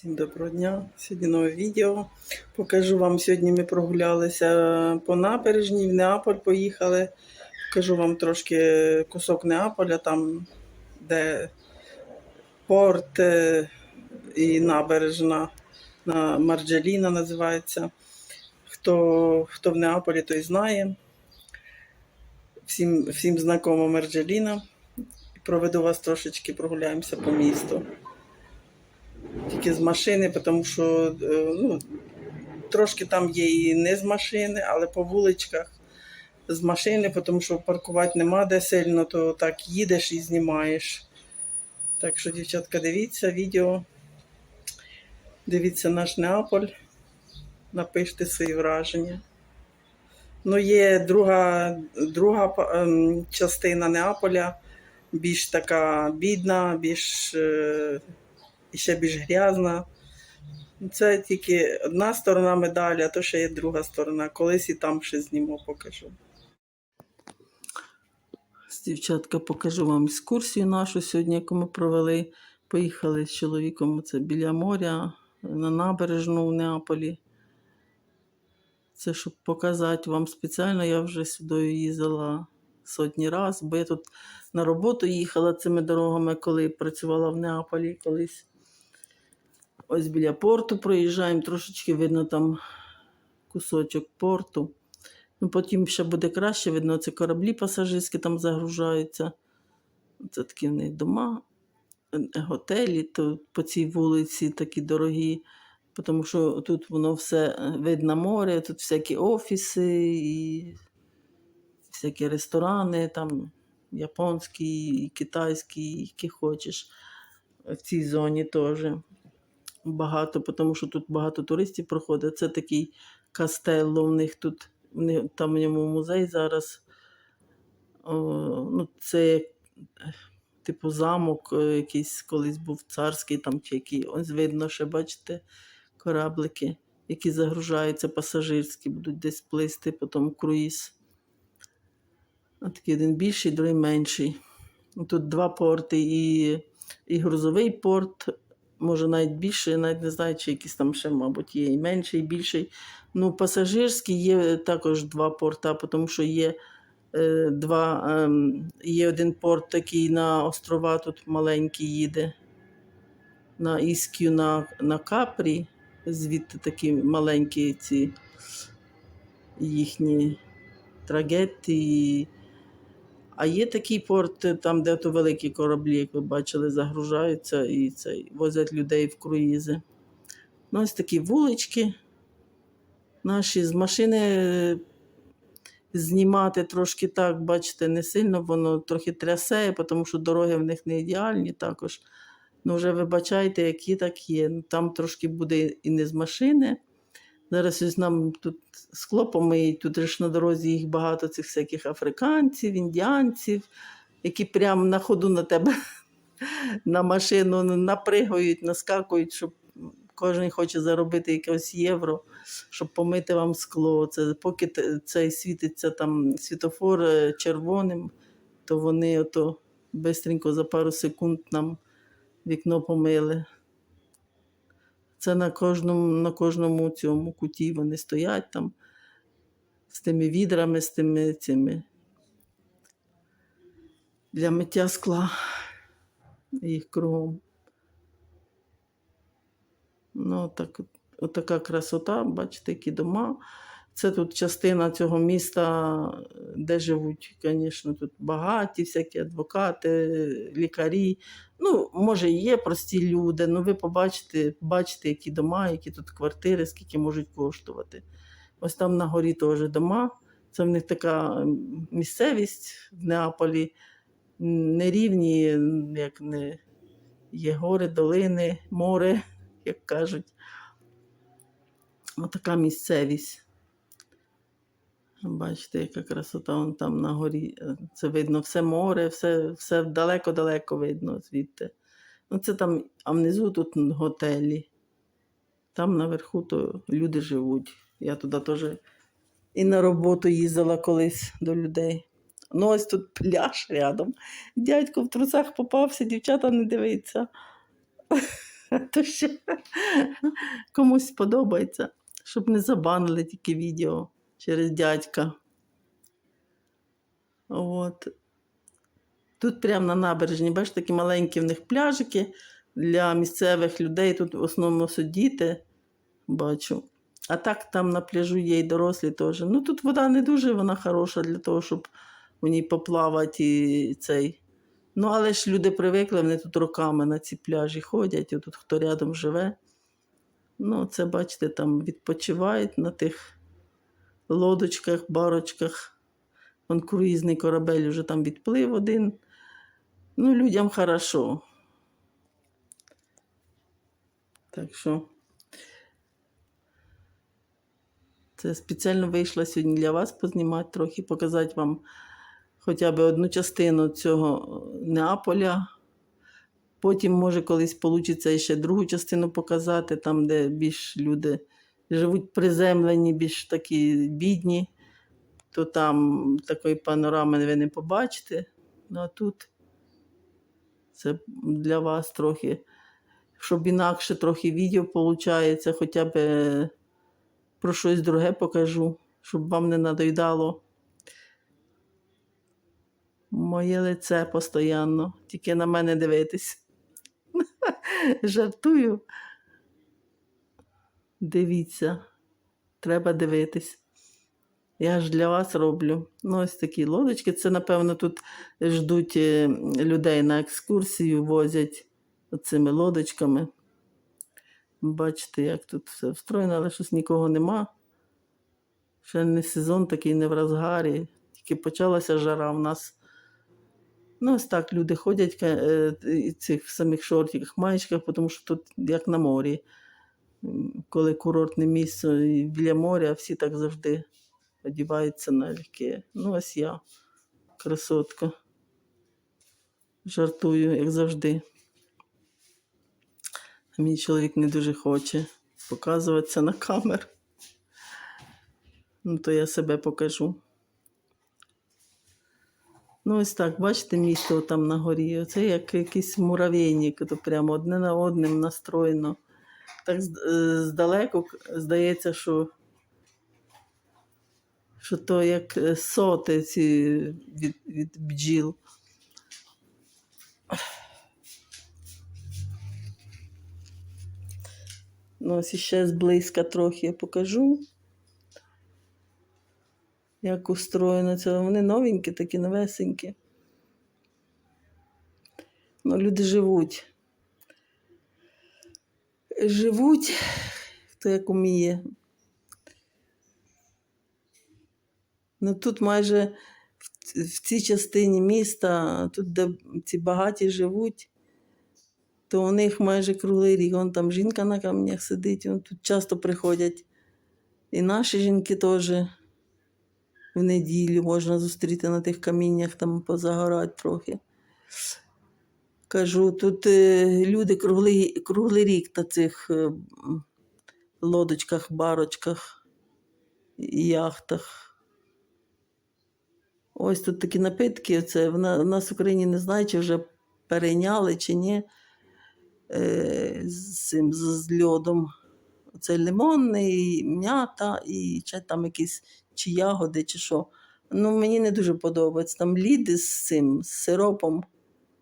Всім доброго дня. Сьогодні нове відео. Покажу вам. Сьогодні ми прогулялися по набережній, в Неаполь поїхали. Покажу вам трошки кусок Неаполя, там, де порт е, і набережна на Марджеліна називається. Хто, хто в Неаполі, той знає. Всім, всім знакома Марджеліна. Проведу вас трошечки, прогуляємося по місту тільки з машини, тому що е, ну, трошки там є і не з машини, але по вуличках з машини, тому що паркувати нема де сильно, то так їдеш і знімаєш. Так що, дівчатка, дивіться відео. Дивіться наш Неаполь. Напишіть свої враження. Ну, є друга, друга ем, частина Неаполя, більш така бідна, більш е, і ще більш грязна. Це тільки одна сторона медалі, а то ще є друга сторона. Колись і там ще зніму, покажу. Дівчатка, покажу вам екскурсію нашу сьогодні, яку ми провели. Поїхали з чоловіком це біля моря на набережну в Неаполі. Це щоб показати вам спеціально, я вже сюди їздила сотні разів, бо я тут на роботу їхала цими дорогами, коли працювала в Неаполі колись. Ось біля порту проїжджаємо, трошечки видно там кусочок порту. Ну, потім ще буде краще, видно, це кораблі пасажирські там загружаються. Це такі в них дома, готелі, то по цій вулиці такі дорогі, тому що тут воно все е, видно море, тут всякі офіси і всякі ресторани, там японські, і китайські, які хочеш. В цій зоні теж багато, тому що тут багато туристів проходить. Це такий кастелло в них тут, там в ньому музей зараз. Ну, це типу замок, е, якийсь колись був царський там чи який. Ось видно, ще бачите, кораблики, які загружаються пасажирські, будуть десь плисти, потім круїз. Такий один більший, другий менший. Тут два порти і, і грузовий порт, може навіть більше, навіть не знаю, чи якісь там ще, мабуть, є і менший, і більший. Ну, пасажирський є також два порта, тому що є е, два, е, є один порт такий на острова, тут маленький їде. На Іскю, на, на Капрі, звідти такі маленькі ці їхні трагети. А є такий порт, там, де то великі кораблі, як ви бачили, загружаються і це, возять людей в круїзи. Ну, ось такі вулички наші з машини е, знімати трошки так, бачите, не сильно, воно трохи трясе, тому що дороги в них не ідеальні також. Ну, вже вибачайте, які так є. Ну, Там трошки буде і не з машини. Зараз ось нам тут скло помиють, тут ж на дорозі їх багато цих всяких африканців, індіанців, які прямо на ходу на тебе на машину напригають, наскакують, щоб кожен хоче заробити якось євро, щоб помити вам скло. Це поки цей світиться там світофор е, червоним, то вони ото бистренько за пару секунд нам вікно помили. Це на кожному, на кожному цьому куті вони стоять там з тими відрами, з тими цими для миття скла їх кругом. Ну, так, отака красота, бачите, які дома. Це тут частина цього міста, де живуть, звісно, тут багаті, всякі адвокати, лікарі. Ну, може, і є прості люди, ну ви побачите, бачите, які дома, які тут квартири, скільки можуть коштувати. Ось там на горі теж дома. Це в них така місцевість в Неаполі. Нерівні, як не є гори, долини, море, як кажуть. Отака місцевість. Бачите, яка красота вон там на горі. Е, Це видно все море, все, все далеко-далеко видно звідти. Ну, це там, а внизу тут готелі. Там наверху то люди живуть. Я туди теж і на роботу їздила колись до людей. Ну, ось тут пляж рядом. Дядько в трусах попався, дівчата не дивиться. То ще комусь сподобається, щоб не забанили тільки відео через дядька. От. Тут прямо на набережні, бачите, такі маленькі в них пляжики для місцевих людей. Тут в основному сидіти, бачу. А так там на пляжу є і дорослі теж. Ну тут вода не дуже вона хороша для того, щоб в ній поплавати і цей. Ну, але ж люди привикли, вони тут роками на ці пляжі ходять, і тут хто рядом живе. Ну, це, бачите, там відпочивають на тих лодочках, барочках. Вон круїзний корабель вже там відплив один. Ну, людям хорошо. Так що це спеціально вийшла сьогодні для вас познімати трохи, показати вам хоча б одну частину цього Неаполя. Потім, може, колись вийде ще другу частину показати, там, де більш люди живуть приземлені, більш такі бідні, то там такої панорами ви не побачите. Ну а тут це для вас трохи, щоб інакше трохи відео виходить, хоча б е, про щось друге покажу, щоб вам не надоїдало моє лице постійно, тільки на мене дивитись. Жартую. Дивіться, треба дивитись. Я ж для вас роблю. Ну, ось такі лодочки. Це, напевно, тут ждуть е, людей на екскурсію, возять цими лодочками. Бачите, як тут все встроєно, але щось нікого нема. Ще не сезон такий не в розгарі. Тільки почалася жара в нас. Ну, ось так люди ходять е, і цих самих шортиках, маєчках, тому що тут як на морі. Коли курортне місце біля моря, всі так завжди одіваються налегке. Ну, ось я, красотка. Жартую, як завжди. Мій чоловік не дуже хоче показуватися на камеру. Ну, то я себе покажу. Ну, ось так, бачите, місто там на горі. Оце як якийсь муравейник, то прямо одне на одним настроєно. Так е, здалеку здається, що, що то як е, соти ці від, від бджіл. Ну, ось ще зблизька трохи я покажу. Як устроєно це. Вони новенькі, такі новесенькі. Ну, люди живуть. Живуть, хто як уміє. Ну тут майже в, цій частині міста, тут, де ці багаті живуть, то у них майже круглий рік. Вон там жінка на камнях сидить, вон тут часто приходять. І наші жінки теж в неділю можна зустріти на тих каміннях, там позагорати трохи. Кажу, тут е, люди круглий, круглий рік на цих е, лодочках, барочках, яхтах. Ось тут такі напитки. Це в нас в Україні не знаю, чи вже перейняли чи ні. Е, з цим з, льодом. Це лимонний, м'ята і чи там якісь чи ягоди, чи що. Ну, мені не дуже подобається. Там лід з цим, з сиропом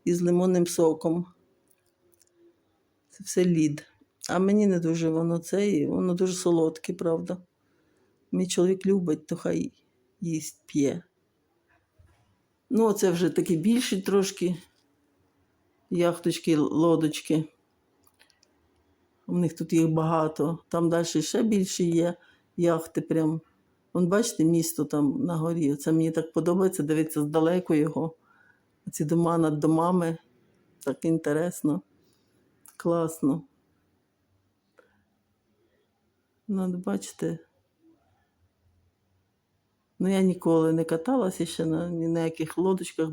і з лимонним соком. Це все лід. А мені не дуже воно це, і воно дуже солодке, правда. Мій чоловік любить, то хай їсть п'є. Ну, це вже такі більші трошки яхточки, лодочки. У них тут їх багато. Там далі ще більше є яхти. Прям. Вон, бачите, місто там на горі. Це мені так подобається дивитися здалеку його. Ці дома над домами. Так інтересно. Класно. Ну, от бачите. Ну, я ніколи не каталася ще на ні на яких лодочках.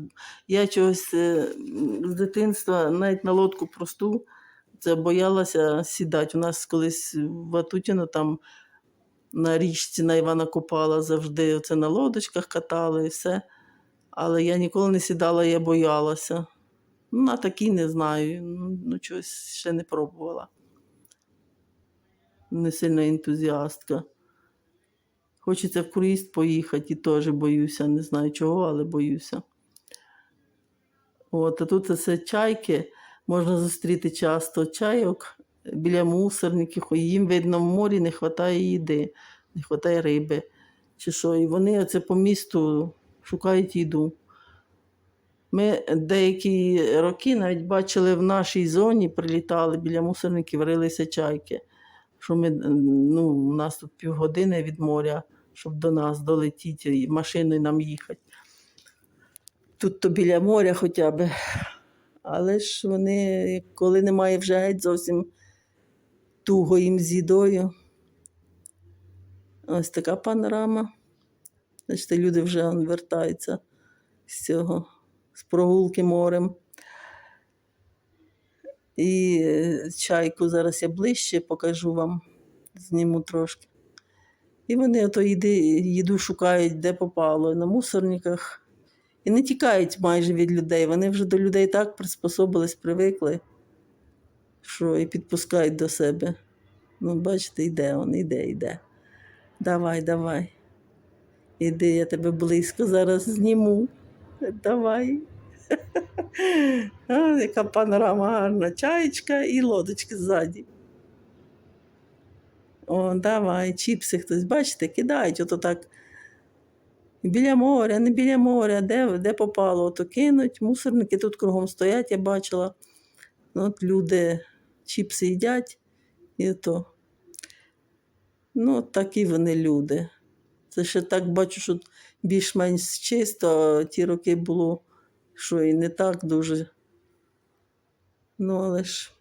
Я чогось е, з дитинства навіть на лодку просту це боялася сідати. У нас колись в Атутіно там на річці на Івана Купала завжди це на лодочках катали і все. Але я ніколи не сідала, я боялася. Ну, на такі не знаю. Ну, чогось ще не пробувала. Не сильно ентузіастка. Хочеться в круїз поїхати і теж боюся. Не знаю чого, але боюся. От, а тут це чайки. Можна зустріти часто чайок біля мусорників. Їм, видно, в морі не вистачає їди, не вистачає риби. Чи що. І вони оце по місту шукають їду. Ми деякі роки навіть бачили в нашій зоні, прилітали біля мусорників, рилися чайки. Що ми, ну, у нас тут півгодини від моря, щоб до нас долетіти і машиною нам їхати. Тут то біля моря хоча б. Але ж вони, коли немає вже геть зовсім туго їм з їдою. Ось така панорама. Значить, люди вже вертаються з цього, з прогулки морем. І е, чайку зараз я ближче покажу вам, зніму трошки. І вони ото їди, їду шукають, де попало, на мусорниках. І не тікають майже від людей. Вони вже до людей так приспособились, привикли, що і підпускають до себе. Ну, бачите, йде він, йде, йде. Давай, давай. Іди, я тебе близько зараз зніму. Давай. А, яка панорама гарна. Чаєчка і лодочки ззаді. О, давай, чіпси хтось, бачите, кидають ото так. Біля моря, не біля моря, де, де попало, ото кинуть. Мусорники тут кругом стоять, я бачила. Ну, От люди чіпси їдять і то. Ну, такі вони люди. Це ще так бачу, що більш-менш чисто, а ті роки було, що і не так дуже. Ну, але ж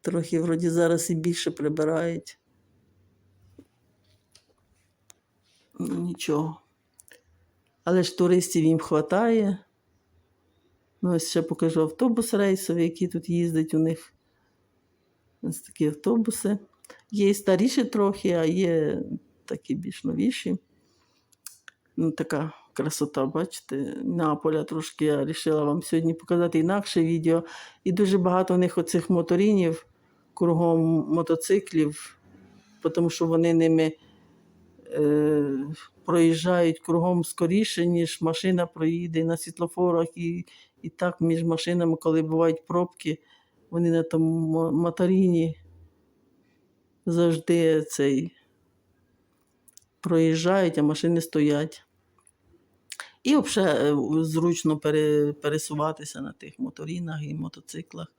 трохи вроді зараз і більше прибирають. Ну, нічого. Але ж туристів їм вистачає. Ну, ось ще покажу автобус рейсовий, який тут їздить у них. Ось такі автобуси. Є і старіші трохи, а є такі більш новіші. Ну, така красота, бачите, Неаполя трошки я вирішила вам сьогодні показати інакше відео. І дуже багато в них оцих моторинів, кругом мотоциклів, тому що вони ними е, проїжджають кругом скоріше, ніж машина проїде на світлофорах. І, і так між машинами, коли бувають пробки, вони на тому мо- моторині завжди цей проїжджають, а машини стоять. І взагалі зручно пересуватися на тих моторинах і мотоциклах.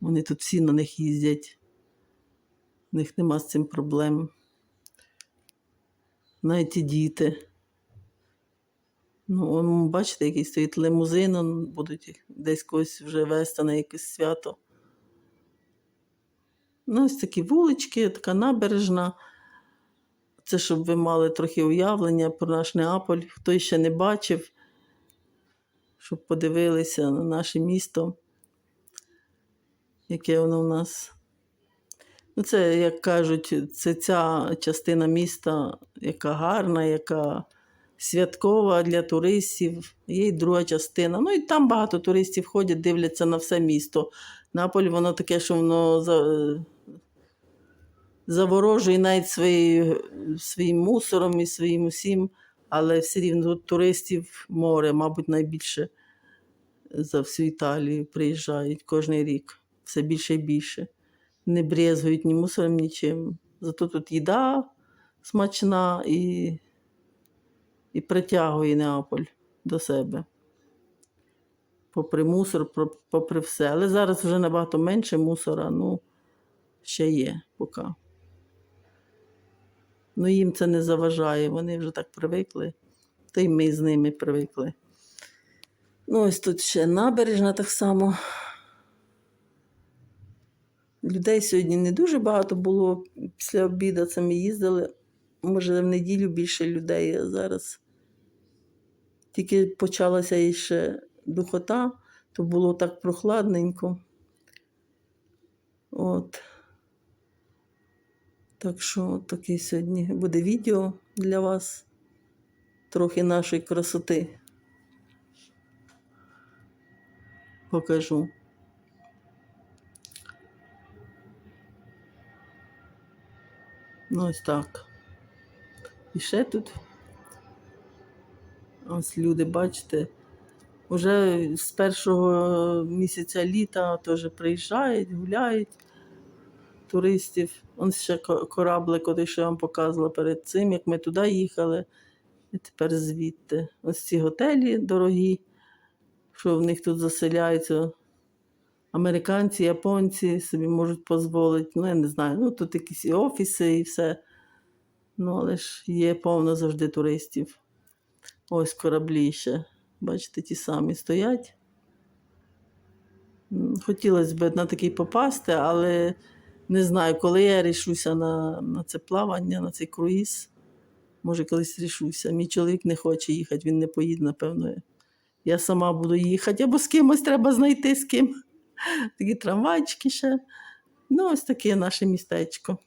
Вони тут всі на них їздять. У них нема з цим проблем. Навіть і діти. Ну, бачите, який стоїть лимузин, он, будуть десь когось вже вести на якесь свято. Ну, ось такі вулички, така набережна. Це щоб ви мали трохи уявлення про наш Неаполь. Хто ще не бачив, щоб подивилися на наше місто, яке воно в нас. Ну, це, як кажуть, це ця частина міста, яка гарна, яка святкова для туристів. Є й друга частина. Ну і там багато туристів ходять, дивляться на все місто. Наполь, воно таке, що воно заворожує навіть свої, своїм мусором і своїм усім, але все рівно туристів море, мабуть, найбільше за всю Італію приїжджають кожен рік. Все більше і більше. Не брезгують ні мусором, нічим. Зато тут їда смачна і, і притягує Неаполь до себе. Попри мусор, попри все. Але зараз вже набагато менше мусора, ну, ще є поки. Ну, їм це не заважає, вони вже так привикли, та й ми з ними привикли. Ну, ось тут ще набережна так само. Людей сьогодні не дуже багато було після обіду, це ми їздили. Може, в неділю більше людей, а зараз тільки почалася і ще духота, то було так прохладненько. От. Так що таке сьогодні буде відео для вас. Трохи нашої красоти. покажу. Ну, ось так. І ще тут. Ось люди, бачите, вже з першого місяця літа теж приїжджають, гуляють туристів. Он ще ко- кораблик, той, що я вам показувала перед цим, як ми туди їхали. І тепер звідти. Ось ці готелі дорогі, що в них тут заселяються. Американці, японці собі можуть дозволити. Ну, я не знаю. Ну, тут якісь і офіси, і все. Ну, але ж є повно завжди туристів. Ось кораблі ще. Бачите, ті самі стоять. Хотілося б на такий попасти, але не знаю, коли я рішуся на, на це плавання, на цей круїз. Може, колись рішуся. Мій чоловік не хоче їхати, він не поїде, напевно. Я сама буду їхати, або з кимось треба знайти з ким. Такі трамвайчики ще. Ну, ось таке наше містечко.